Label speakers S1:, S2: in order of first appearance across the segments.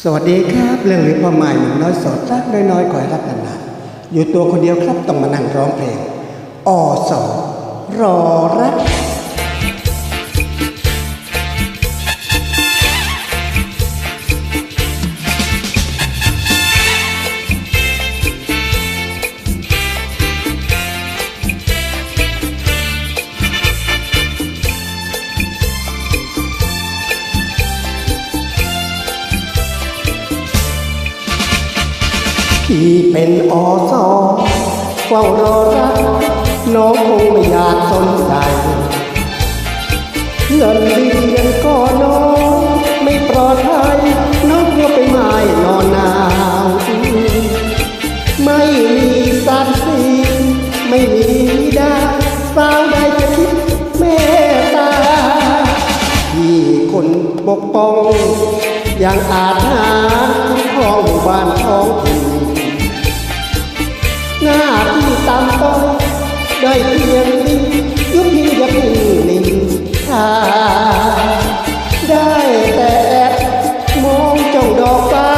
S1: สวัสดีครับ เรื่องหรือความหม่หนุ่มน้อยสดรักน้อยๆขอให้รักนานๆอยู่ตัวคนเดียวครับต้องมานั่งร้องเพลงอสอรอรัก ที่เป็นอสอเฝ้ารอรัก น้องคงไม่อยากสนใจเงินเรียนก็น้องไม่ปลอดภัยน้องกลัวไปไม้นอนหนาวไม่มีสัตว์สีไม่มีดาสาวใดจะคิดเมตตาที่คนปกป้องอย่างอาจหาคุ้มครองบ้านท้องถิ่น หน้าที่ตามต้อยได้เพียงนี้ยุบยิ่งยับยิ่นินทาได้แต่แอบมองจ้องดอกฟ้า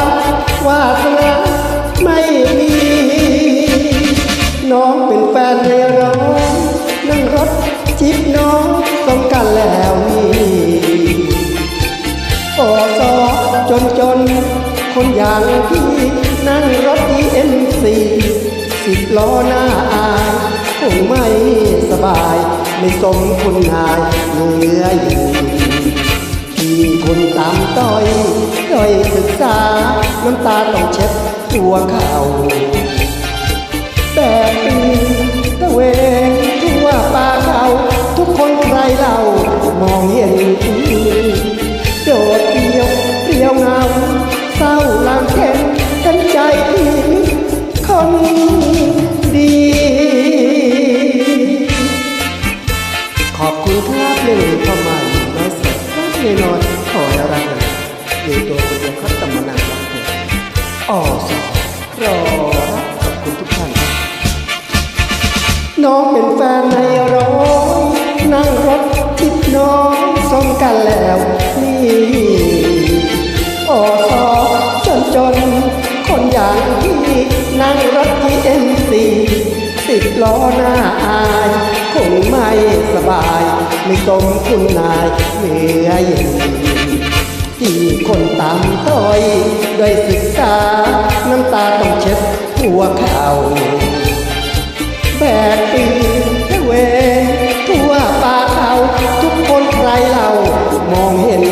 S1: ว่าสนาไม่มี น้องเป็นแฟนในร้องนั่งรถจิบน้องต้องกันแล้วนี่ ล้อหน้าอายคงไม่สบาย ไม่สมคุณนายเหนื้อยู่ที่คนตามต้อยด้อยศึกษา น้ำตาต้องเช็ดตัวเข่าแต่ปีตะเวนทั่วป่าเขา ทุกคนใครเรามองเห็นโดดเดียวเดียวเงาเศร้าลางเข็นฉันใจที่คน คุณครับเรื่องนี้เข้ามาอยู่น้อยสักแน่นอนขอให้รักนะอยู่ตัวคนเดียวครับตำมานานรักเธออ๋อสอรอรักขอบคุณทุกท่านน้องเป็นแฟนในร้อยนั่งรถทิพน้องสมกันแล้วนี่โอ้ซอจนจนคนอย่างพี่นั่งรถที่เอ็ม สิบล้อหน้าอายคงไม่สบาย ไม่สมคุณนายเหนื่อยที่คนตามต้อยด้วยศึกษา น้ำตาต้องเช็ดหัวเข่าแบกปีตะเวนทั่วป่าเขาทุกคนใครเรามองเห็น